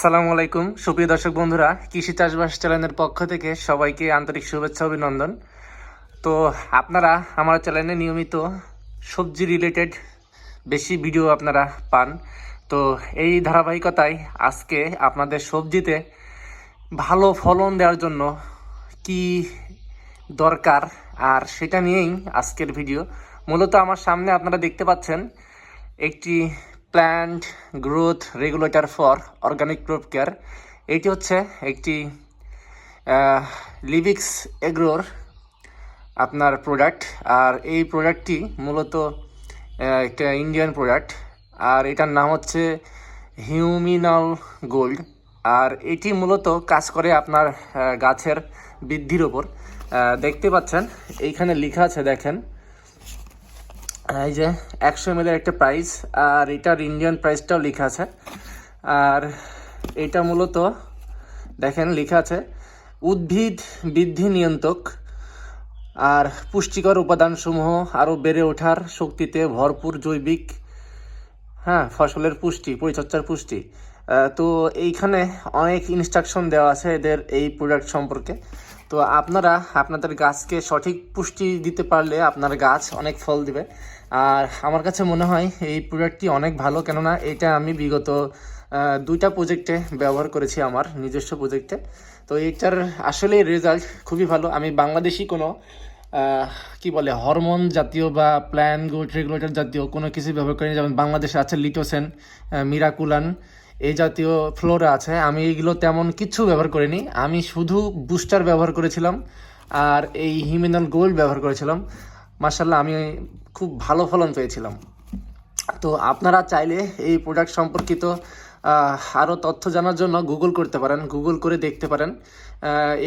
আসসালামু আলাইকুম। সুপ্রিয় দর্শক বন্ধুরা, কৃষি চাষবাস চ্যানেলের পক্ষ থেকে সবাইকে আন্তরিক শুভেচ্ছা, অভিনন্দন। তো আপনারা আমার চ্যানেলে নিয়মিত সবজি রিলেটেড বেশি ভিডিও আপনারা পান। তো এই ধারাবাহিকতায় আজকে আপনাদের সবজিতে ভালো ফলন দেওয়ার জন্য কি দরকার, আর সেটা নিয়েই আজকের ভিডিও। মূলত আমার সামনে আপনারা দেখতে পাচ্ছেন একটি plant growth regulator for organic crop care এটি হচ্ছে একটি লিভিক্স এগ্রোর আপনার প্রোডাক্ট আর এই প্রোডাক্টটি মূলত একটা ইন্ডিয়ান প্রোডাক্ট আর এটার নাম হচ্ছে হিউমিনাল গোল্ড আর এটি মূলত কাজ করে আপনার গাছের বৃদ্ধির ওপর। দেখতে পাচ্ছেন, এইখানে লেখা আছে দেখেন এই যে একশো এম একটা প্রাইস আর এটার ইন্ডিয়ান প্রাইসটাও লেখা আছে। আর এটা মূলত, দেখেন, লেখা আছে, উদ্ভিদ বৃদ্ধি নিয়ন্ত্রক, আর পুষ্টিকর উপাদানসমূহ আরও বেড়ে ওঠার শক্তিতে ভরপুর জৈবিক হ্যাঁ ফসলের পুষ্টি, পরিচর্যার পুষ্টি। তো এইখানে অনেক ইনস্ট্রাকশন দেওয়া আছে এদের এই প্রোডাক্ট সম্পর্কে। তো আপনারা আপনাদের গাছকে সঠিক পুষ্টি দিতে পারলে আপনার গাছ অনেক ফল দিবে। আর আমার কাছে মনে হয় এই প্রোডাক্টটি অনেক ভালো, কেননা এটা আমি বিগত দুইটা প্রজেক্টে ব্যবহার করেছি আমার নিজস্ব প্রজেক্টে। তো এটার আসলে রেজাল্ট খুবই ভালো। আমি বাংলাদেশি কোনো কি বলে, হরমোন জাতীয় বা প্ল্যান গুড রেগুলেটর জাতীয় কোনো কিছু ব্যবহার করিনি। যেমন বাংলাদেশে আছে লিটোসেন মিরাকুলান এই জাতীয় ফ্লোরা আছে। আমি এইগুলো তেমন কিছু ব্যবহার করিনি। আমি শুধু বুস্টার ব্যবহার করেছিলাম আর এই হিমিনাল গোল্ড ব্যবহার করেছিলাম। মার্শাল্লাহ আমি খুব ভালো ফলন পেয়েছিলাম। তো আপনারা চাইলে এই প্রোডাক্ট সম্পর্কিত আরও তথ্য জানার জন্য গুগল করতে পারেন। গুগল করে দেখতে পারেন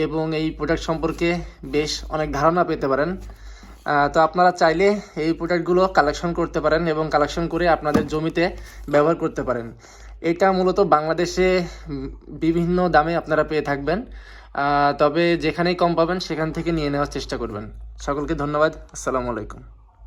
এবং এই প্রোডাক্ট সম্পর্কে বেশ অনেক ধারণা পেতে পারেন। তো আপনারা চাইলে এই প্রোডাক্টগুলো কালেকশন করতে পারেন এবং কালেকশন করে আপনাদের জমিতে ব্যবহার করতে পারেন। এটা মূলত বাংলাদেশে বিভিন্ন দামে আপনারা পেয়ে থাকবেন। তবে যেখানেই কম পাবেন সেখান থেকে নিয়ে নেওয়ার চেষ্টা করবেন। সকলকে ধন্যবাদ। আসসালামু আলাইকুম।